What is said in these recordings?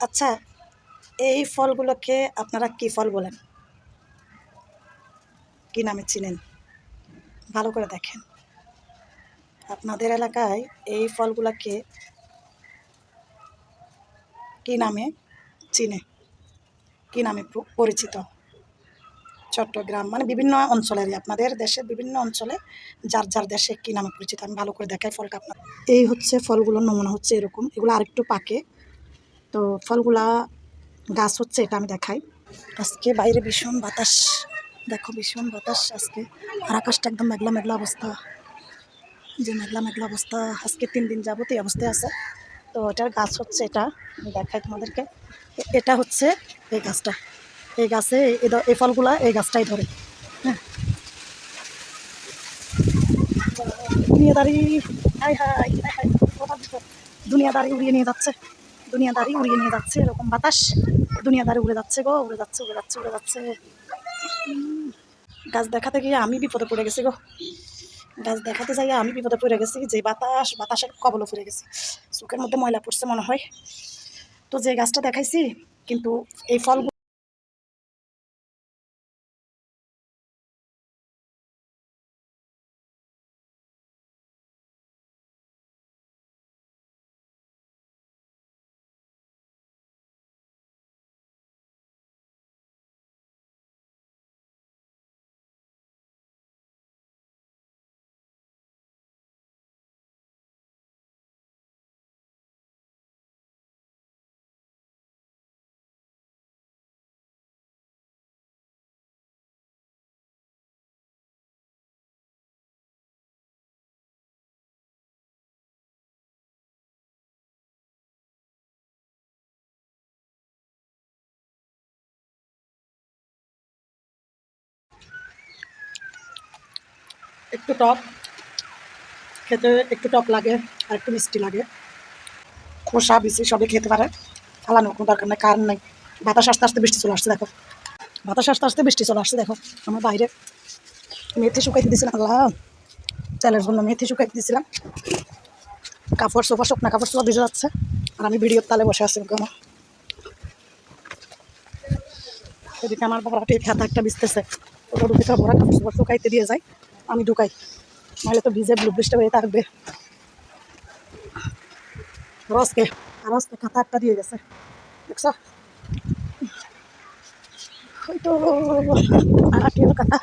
আচ্ছা এই ফলগুলোকে আপনারা কি ফল বলেন? কি নামে চিনেন? ভালো করে দেখেন। আপনাদের এলাকায় এই ফলগুলোকে কি নামে চিনে? কি নামে পরিচিত? চট্টগ্রাম মানে বিভিন্ন অঞ্চলেরই, আপনাদের দেশের বিভিন্ন অঞ্চলে যার যার দেশে কি নামে পরিচিত, আমি ভালো করে দেখাই ফলটা আপনার এই হচ্ছে ফলগুলোর নমুনা হচ্ছে এরকম। এগুলো আরেকটু পাকে। তো ফলগুলা গাছ হচ্ছে এটা আমি দেখাই আজকে বাইরে ভীষণ বাতাস দেখো ভীষণ বাতাস আজকে আর আকাশটা একদম মেঘলা মেঘলা অবস্থা যে মেঘলা মেঘলা অবস্থা আজকে তিন দিন যাবত এই অবস্থায় আছে তো এটার গাছ হচ্ছে এটা আমি দেখাই তোমাদেরকে এটা হচ্ছে এই গাছটা এই গাছে এই ফলগুলা এই গাছটাই ধরে হ্যাঁ দুনিয়াদারি হাই হাই দুনিয়াদারি উড়িয়ে নিয়ে যাচ্ছে দুনিয়াদারি উড়িয়ে নিয়ে যাচ্ছে, এরকম বাতাস। দুনিয়াদারি উড়ে যাচ্ছে গো, উড়ে যাচ্ছে উড়ে যাচ্ছে উড়ে যাচ্ছে। গাছ দেখাতে গিয়ে আমি বিপদে পড়ে গেছি গো। গাছ দেখাতে যাই আমি বিপদে পড়ে গেছি, যে বাতাস, বাতাসের কবলও পড়ে গেছে। চোখের মধ্যে ময়লা পড়ছে মনে হয়। তো যে গাছটা দেখাইছি, কিন্তু এই ফল একটু টক। খেতে একটু টক লাগে আর একটু মিষ্টি লাগে। খোসা, বিচি সবই খেতে পারে। ফালানোর কোনো দরকার নেই, কারণ নেই। বাতাস আস্তে আস্তে বৃষ্টি চলে আসছে, দেখো। বাতাস আস্তে আস্তে বৃষ্টি চলে আসছে, দেখো। আমার বাইরে মেথি শুকাইতে দিয়েছিলাম আল্লাহ। চালের জন্য মেথি শুকাইতে দিয়েছিলাম কাপড় সোফা শুকনা কাপড় সোফা ভিজে যাচ্ছে। আর আমি ভিডিওর তালে বসে আছি কেন এদিকে আমার বড়াটি খাতা একটা বিচতেছে ওটা ঢুকিতে বড়া কাপড় সোফা শুকাইতে দিয়ে যায়। আমি ঢুকাই। নাহলে তো ভিজে ব্লু বৃষ্টি হয়ে থাকবে। রসকে রসকে খাতা একটা দিয়ে গেছে। দেখছ? হয়তো কথা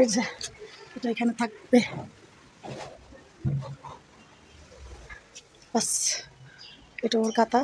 এই যে, এটা এখানে থাকবে। এটা ওর কথা